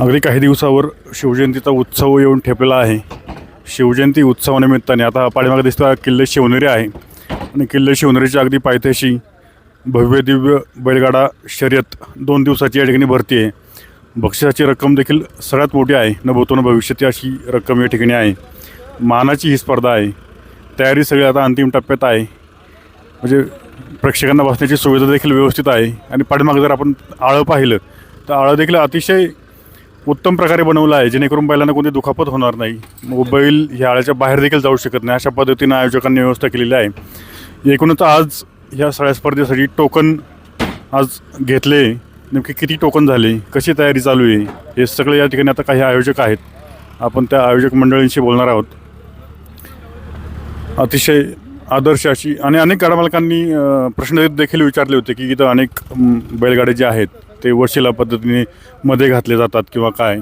अगदी काही दिवसावर शिवजयंतीचा उत्सव येऊन ठेपलेला आहे. शिवजयंती उत्सवानिमित्ताने आता पाठीमागे दिसतो किल्ले शिवनेरी आहे. आणि किल्ले शिवनेरीच्या अगदी पायथ्याशी भव्य दिव्य बैलगाडा शर्यत दोन दिवसाची या ठिकाणी भरती आहे. बक्षिसाची रक्कम देखील सगळ्यात मोठी आहे. न भूतो न भविष्याची अशी रक्कम या ठिकाणी आहे. मानाची ही स्पर्धा आहे. तयारी सगळी आता अंतिम टप्प्यात आहे. म्हणजे प्रेक्षकांना बसण्याची सुविधा देखील व्यवस्थित आहे. आणि पाठीमागे जर आपण आळं पाहिलं तर आळं देखील अतिशय उत्तम प्रकारे बनवलं आहे जेणेकरून बैलांना कोणती दुखापत होणार नाही. मग बैल ह्या आळ्याच्या बाहेर देखील जाऊ शकत नाही अशा पद्धतीनं आयोजकांनी व्यवस्था केलेली आहे. एकूणच आज ह्या सगळ्या स्पर्धेसाठी टोकन आज घेतले. नेमके किती टोकन झाले कशी तयारी चालू आहे हे सगळे या ठिकाणी आता काही आयोजक आहेत. आपण त्या आयोजक मंडळींशी बोलणार आहोत. अतिशय आदर्श अशी आणि अनेक गाडा मालकांनी प्रश्न देखील विचारले होते की इथं अनेक बैलगाड्या जे आहेत ते वशिला पद्धतीने मध्ये घातले जातात किंवा काय?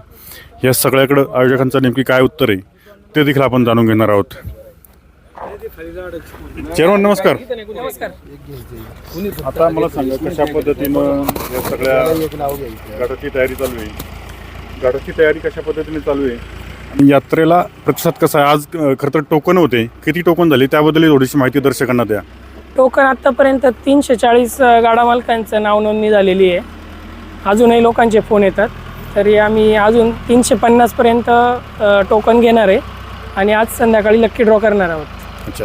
या सगळ्याकडं आयोजकांचं नेमकी काय उत्तर आहे ते देखील आपण जाणून घेणार आहोत. चेअरमन नमस्कार. नमस्कार आता मला सांगा कशा पद्धतीनं या सगळ्या गाड्याची तयारी चालू आहे? गाड्याची तयारी कशा पद्धतीने चालू आहे? आणि यात्रेला प्रतिसाद कसा आहे? आज खरं तर टोकन होते. किती टोकन झाली? त्याबद्दल थोडीशी माहिती दर्शकांना द्या. टोकन आत्तापर्यंत तीनशे चाळीस गाडा मालकांचं नाव नोंदणी झालेली आहे. अजूनही लोकांचे फोन येतात. तरी आम्ही अजून तीनशे पन्नासपर्यंत टोकन घेणार आहे. आणि आज संध्याकाळी लक्की ड्रॉ करणार आहोत. अच्छा.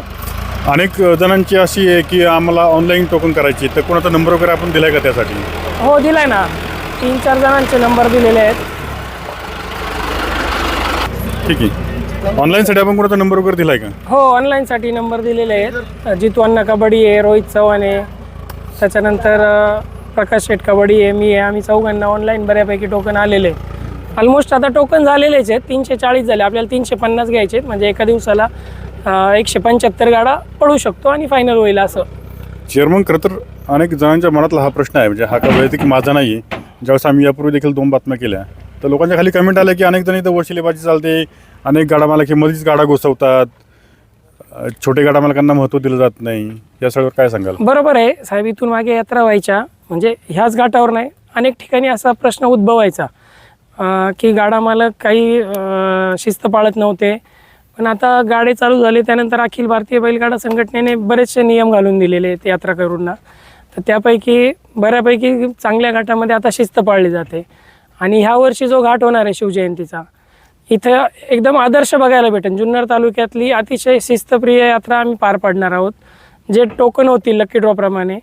अनेक जणांची अशी आहे की आम्हाला ऑनलाईन टोकन करायची आहे. तर कोणाचा नंबर वगैरे आपण दिलाय का त्यासाठी? हो दिलाय ना. तीन चार जणांचे नंबर दिलेले आहेत. ठीक आहे. ऑनलाईनसाठी आपण कोणाचा नंबर वगैरे दिलाय का? हो ऑनलाईनसाठी नंबर दिलेले आहेत. जितू अण्णा कबड्डी आहे रोहित चव्हाण आहे. त्याच्यानंतर प्रकाश शेटकावडी कबड्डी आहे मी आहे आम्ही चौघांना ऑनलाईन बऱ्यापैकी टोकन आलेले ऑलमोस्ट आता टोकन झालेलेच आहेत. तीनशे चाळीस झाले. आपल्याला तीनशे पन्नास घ्यायचे आहेत. म्हणजे एका दिवसाला एकशे पंच्याहत्तर गाडा पडू शकतो आणि फायनल होईल असं. चेअरमन खरं तर अनेक जणांच्या मनातला हा प्रश्न आहे. म्हणजे हा का वैयक्तिक माझा नाही आहे ज्यावेळेस आम्ही यापूर्वी देखील दोन बातम्या केल्या. तर लोकांच्या खाली कमेंट आल्या की अनेक जण इथं वशिलेबाजी चालते. अनेक गाडा मला की मध्येच गाडा घुसवतात. छोटे गाडा मालकांना महत्त्व दिलं जात नाही या सगळ्यावर काय सांगाल? बरोबर आहे. साहेब इथून मागे यात्रा व्हायच्या म्हणजे ह्याच घाटावर नाही अनेक ठिकाणी असा प्रश्न उद्भवायचा की गाडा मालक काही शिस्त पाळत नव्हते. पण आता गाडे चालू झाले त्यानंतर अखिल भारतीय बैलगाडा संघटनेने बरेचसे नियम घालून दिलेले आहेत यात्राकरूंना तर त्यापैकी बऱ्यापैकी चांगल्या घाटामध्ये आता शिस्त पाळली जाते. आणि ह्या वर्षी जो घाट होणार आहे शिवजयंतीचा इथं एकदम आदर्श बघायला भेटेल जुन्नर तालुक्यातली अतिशय शिस्तप्रिय यात्रा आम्ही पार पाडणार आहोत. जे टोकन होतील लकी ड्रॉप्रमाणे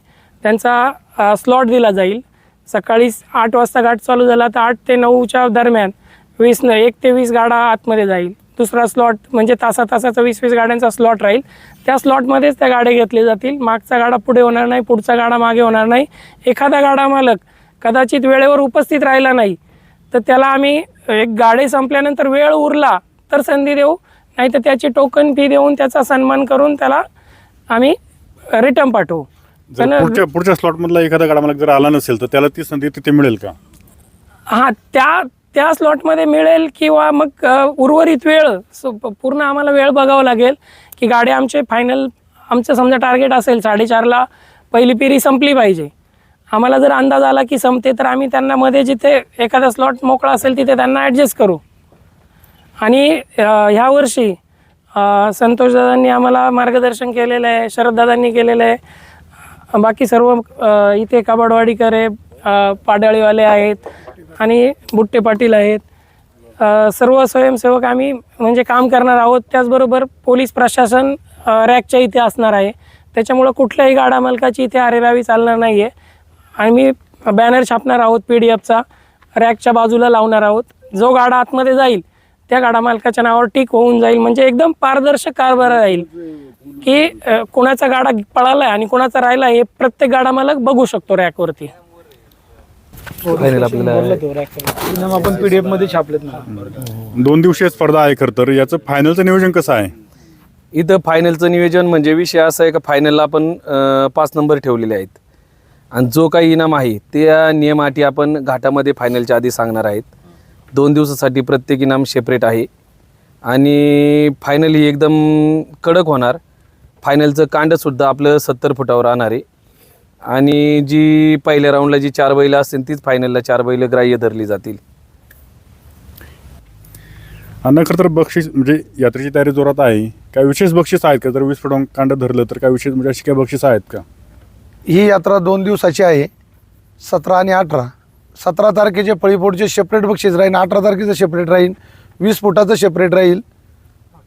त्यांचा स्लॉट दिला जाईल. सकाळी आठ वाजता घाट चालू झाला तर आठ ते नऊच्या दरम्यान वीस न एक ते वीस गाडा आतमध्ये जाईल. दुसरा स्लॉट म्हणजे तासा तासाचा वीस वीस गाड्यांचा स्लॉट राहील. त्या स्लॉटमध्येच त्या गाड्या घेतले जातील. मागचा गाडा पुढे होणार नाही पुढचा गाडा मागे होणार नाही. एखादा गाडा मालक कदाचित वेळेवर उपस्थित राहिला नाही तर त्याला आम्ही एक गाडी संपल्यानंतर वेळ उरला तर संधी देऊ. नाही तर त्याची टोकन फी देऊन त्याचा सन्मान करून त्याला आम्ही रिटर्न पाठवू. जर पुढच्या पुढच्या स्लॉटमधला एखादा गाडा मालक जर आला नसेल तर त्याला ती संधी तिथे मिळेल का? हां त्या त्या स्लॉटमध्ये मिळेल किंवा मग उर्वरित वेळ पूर्ण आम्हाला वेळ बघावं लागेल की गाडी आमचे फायनल आमचं समजा टार्गेट असेल साडेचारला पहिली फेरी संपली पाहिजे. आम्हाला जर अंदाज आला की संपते तर आम्ही त्यांना मध्ये जिथे एखादा स्लॉट मोकळा असेल तिथे त्यांना ॲडजस्ट करू. आणि ह्या वर्षी संतोषदादांनी आम्हाला मार्गदर्शन केलेलं आहे शरददादांनी केलेलं आहे. बाकी सर्व इथे कबाडवाडीकर आहे पाडळीवाले पाडाळीवाले आहेत आणि बुट्टे पाटील आहेत. सर्व स्वयंसेवक आम्ही म्हणजे काम करणार आहोत. त्याचबरोबर पोलीस प्रशासन रॅकच्या इथे असणार आहे. त्याच्यामुळं कुठल्याही गाडा मालकाची इथे आरेरावी चालणार नाही आहे आणि मी बॅनर छापणार आहोत पी डी एफचा रॅकच्या बाजूला लावणार आहोत. जो गाडा आतमध्ये जाईल त्या गाडा मालकाच्या नावावर टिक होऊन जाईल. म्हणजे एकदम पारदर्शक कारभार राहील की कोणाचा गाडा पळाला आहे आणि कोणाचा राहिला हे प्रत्येक गाडा मालक बघू शकतो रॅकवरती आपण पीडीएफमध्ये छापलेत ना. दोन दिवसीय स्पर्धा आहे खरं तर. याचं फायनलचं नियोजन कसं आहे? इथं फायनलचं नियोजन म्हणजे विषय असा आहे का फायनलला आपण पाच नंबर ठेवलेले आहेत. आणि जो काही इनाम आहे त्या नियमाटी आपण घाटामध्ये फायनलच्या आधी सांगणार आहेत. दोन दिवसासाठी प्रत्येक इनाम सेपरेट आहे. आणि फायनल ही एकदम कडक होणार. फायनलचं कांडसुद्धा आपलं सत्तर फुटावर राहणार आहे. आणि जी पहिल्या राऊंडला जी चार बैलं असतील तीच फायनलला चार बैलं ग्राह्य धरली जातील. अन्न खरं तर बक्षीस म्हणजे यात्रेची तयारी जोरात आहे. काय विशेष बक्षीस आहेत का? जर वीस फुटांक कांड धरलं तर काय विशेष म्हणजे अशी काय बक्षीस आहेत का? ही यात्रा दोन दिवसाची आहे सतरा आणि अठरा. सतरा तारखेचे पळीपोटचे सेपरेट बक्षीस राहील अठरा तारखेचं सेपरेट राहील वीस फुटाचं सेपरेट राहील.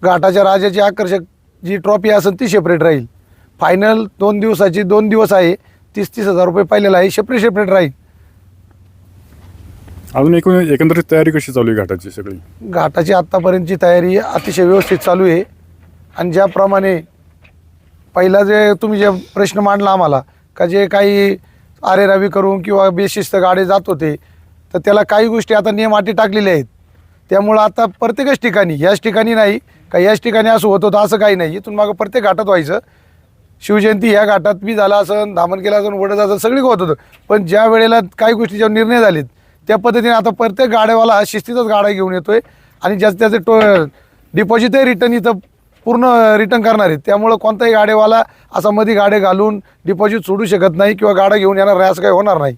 घाटाच्या राजाची आकर्षक जी ट्रॉफी असेल ती सेपरेट राहील. फायनल दोन दिवसाची दोन दिवस आहे तीस तीस हजार रुपये पाहिलेलं आहे सेपरेट सेपरेट राहील. अजून एकूण एकंदरीत तयारी कशी चालू आहे घाटाची सगळी? घाटाची आत्तापर्यंतची तयारी अतिशय व्यवस्थित चालू आहे. आणि ज्याप्रमाणे पहिला जे तुम्ही जे प्रश्न मांडला आम्हाला का जे काही आरेरावी करून किंवा बेशिस्त गाडे जात होते तर त्याला काही गोष्टी आता नियम अटी टाकलेल्या आहेत. त्यामुळं आता प्रत्येकच ठिकाणी याच ठिकाणी नाही का याच ठिकाणी असं होत होतं असं काही नाही. इथून मागं प्रत्येक घाटात व्हायचं. शिवजयंती ह्या घाटात बी झाला असन धामणकेला असन वडत असन सगळी होत होतं. पण ज्या वेळेला काही गोष्टीच्या निर्णय झालेत त्या पद्धतीने आता प्रत्येक गाड्यावाला हा शिस्तीतच गाडा घेऊन येतोय. आणि ज्याचं त्याचे टो डिपॉझिटही रिटर्न इथं पूर्ण रिटर्न करणार आहेत. त्यामुळं कोणताही गाडेवाला असा मध्ये गाडे घालून डिपॉझिट सोडू शकत नाही किंवा गाडा घेऊन येणार नाही असं काही होणार नाही.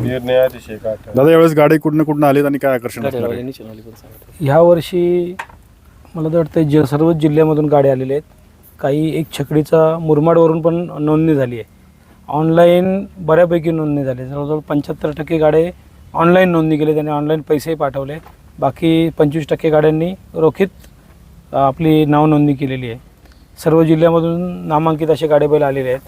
दादा यावेळेस गाडी कुठनं कुठनं आलीत आणि काय आकर्षण असणार आहे? ह्या वर्षी मला तर वाटतं ज सर्वच जिल्ह्यामधून गाड्या आलेल्या आहेत काही एक छकडीचा मुरमाडवरून पण नोंदणी झाली आहे. ऑनलाईन बऱ्यापैकी नोंदणी झाली जवळजवळ पंच्याहत्तर टक्के गाडे ऑनलाईन नोंदणी केली त्यांनी ऑनलाईन पैसेही पाठवले बाकी पंचवीस टक्के गाड्यांनी रोखीत आपली नावनोंदणी केलेली आहे. सर्व जिल्ह्यामधून नामांकित असे गाडे बैल आलेले आहेत.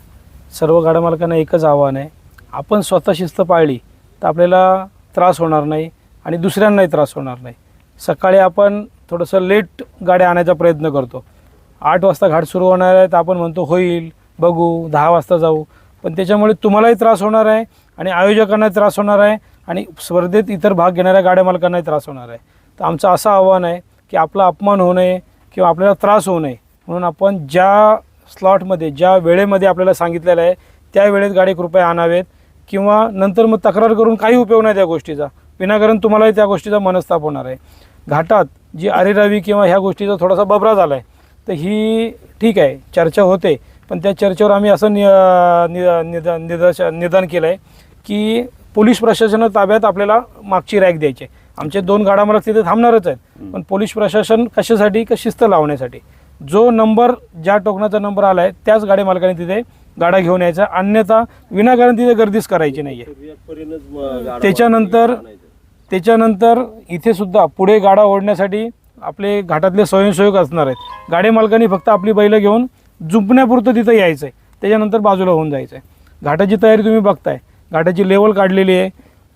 सर्व गाड्या मालकांना एकच आव्हान आहे. आपण स्वतः शिस्त पाळली तर आपल्याला त्रास होणार नाही आणि दुसऱ्यांनाही त्रास होणार नाही. सकाळी आपण थोडंसं लेट गाड्या आणायचा प्रयत्न करतो. आठ वाजता घाट सुरू होणार आहे तर आपण म्हणतो होईल बघू दहा वाजता जाऊ. पण त्याच्यामुळे तुम्हालाही त्रास होणार आहे आणि आयोजकांनाही त्रास होणार आहे आणि स्पर्धेत इतर भाग घेणाऱ्या गाड्या मालकांनाही त्रास होणार आहे. तर आमचं असं आव्हान आहे की आपला अपमान होऊ नये किंवा आपल्याला त्रास होऊ नये. म्हणून आपण ज्या स्लॉटमध्ये ज्या वेळेमध्ये आपल्याला सांगितलेलं आहे त्या वेळेत गाडी कृपया आणावेत किंवा नंतर मग तक्रार करून काही उपयोग नाही त्या गोष्टीचा. विनाकारण तुम्हालाही त्या गोष्टीचा मनस्ताप होणार आहे. घाटात जी अरेरावी किंवा ह्या गोष्टीचा थोडासा बबरा झाला आहे तर ही ठीक आहे चर्चा होते. पण त्या चर्चेवर आम्ही असं नि नि- निदर्श निदान केलं आहे की पोलीस प्रशासना ताब्यात आपल्याला मागची रॅक द्यायची आहे. आमचे दोन गाडा मला तिथे थांबणारच आहेत. पण पोलीस प्रशासन कशासाठी? का शिस्त लावण्यासाठी? जो नंबर ज्या टोकनाचा नंबर आला आहे त्याच गाडी मालकाने तिथे गाडा घेऊन यायचा. अन्यथा विनाकारण तिथे गर्दीच करायची नाही आहे त्याच्यानंतर त्याच्यानंतर इथे सुद्धा पुढे गाडा ओढण्यासाठी आपले घाटातले स्वयंसेवक असणार आहेत. गाडी मालकांनी फक्त आपली बैलं घेऊन जुंपण्यापुरतं तिथं यायचं आहे त्याच्यानंतर बाजूला होऊन जायचं आहे घाटाची तयारी तुम्ही बघताय. घाटाची लेवल काढलेली आहे.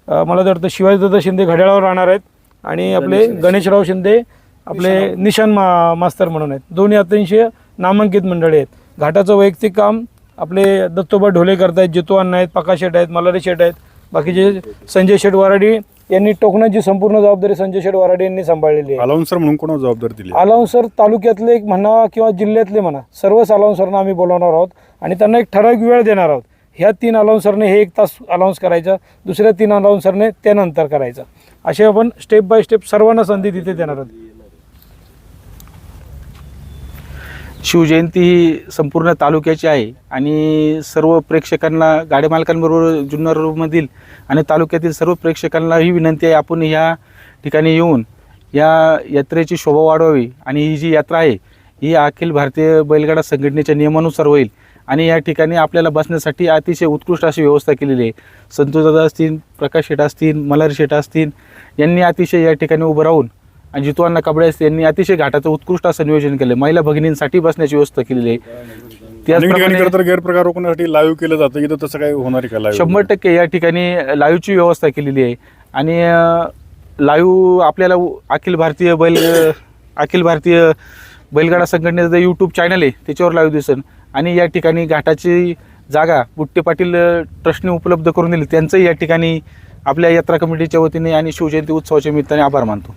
मला तर वाटतं शिवाजीदत्त शिंदे घड्याळावर राहणार आहेत आणि आपले गणेशराव शिंदे आपले निशान. मा मास्तर म्हणून आहेत. दोन्ही अतिशय नामांकित मंडळी आहेत. घाटाचं वैयक्तिक काम आपले दत्तोबा ढोले करतायत जितू अण्णा आहेत प्रकाश शेट आहेत मल्हारी शेट आहेत. बाकीचे संजय शेठ वराडी यांनी टोकण्याची संपूर्ण जबाबदारी संजय शेठ वराडी यांनी सांभाळलेली आहे. अलाउन्सर म्हणून कोणाला जबाबदारी दिली अलाउन्सर तालुक्यातले एक म्हणा किंवा जिल्ह्यातले म्हणा सर्वच अलाउन्सरना आम्ही बोलवणार आहोत. आणि त्यांना एक ठराविक वेळ देणार आहोत. ह्या तीन अलाउन्सरने हे एक तास अलाउन्स करायचं दुसऱ्या तीन अलाउन्सरने त्यानंतर करायचं. असे आपण स्टेप बाय स्टेप सर्वांना संधी तिथे देणार आहोत. शिवजयंती ही संपूर्ण तालुक्याची आहे आणि सर्व प्रेक्षकांना गाडी मालकांबरोबर जुन्नरमधील आणि तालुक्यातील सर्व प्रेक्षकांना ही विनंती आहे आपण ह्या ठिकाणी येऊन या यात्रेची शोभा वाढवावी. आणि ही जी यात्रा आहे ही अखिल भारतीय बैलगाडा संघटनेच्या नियमानुसार होईल. आणि या ठिकाणी आपल्याला बसण्यासाठी अतिशय उत्कृष्ट अशी व्यवस्था केलेली आहे. संतोषदादा असतील प्रकाश शेट असतील मल्हारी शेट असतील यांनी अतिशय या ठिकाणी उभं राहून आणि जितवांना कबडे असते यांनी अतिशय घाटाचं उत्कृष्ट असं नियोजन केलं महिला भगिनींसाठी बसण्याची व्यवस्था केलेली आहे. त्याचप्रमाणे गैरप्रकार रोखण्यासाठी लाईव्ह केलं जातं. इथं तसं काय होणार का शंभर टक्के या ठिकाणी लाईव्हची व्यवस्था केलेली आहे. आणि लाईव्ह आपल्याला अखिल भारतीय बैल अखिल भारतीय बैलगाडा संघटनेचं जे यूट्यूब चॅनल आहे त्याच्यावर लाईव्ह दिसन आणि या ठिकाणी घाटाची जागा बुट्टे पाटील ट्रस्टने उपलब्ध करून दिली. त्यांचंही या ठिकाणी आपल्या यात्रा कमिटीच्या वतीने आणि शिवजयंती उत्सवाच्या निमित्ताने आभार मानतो.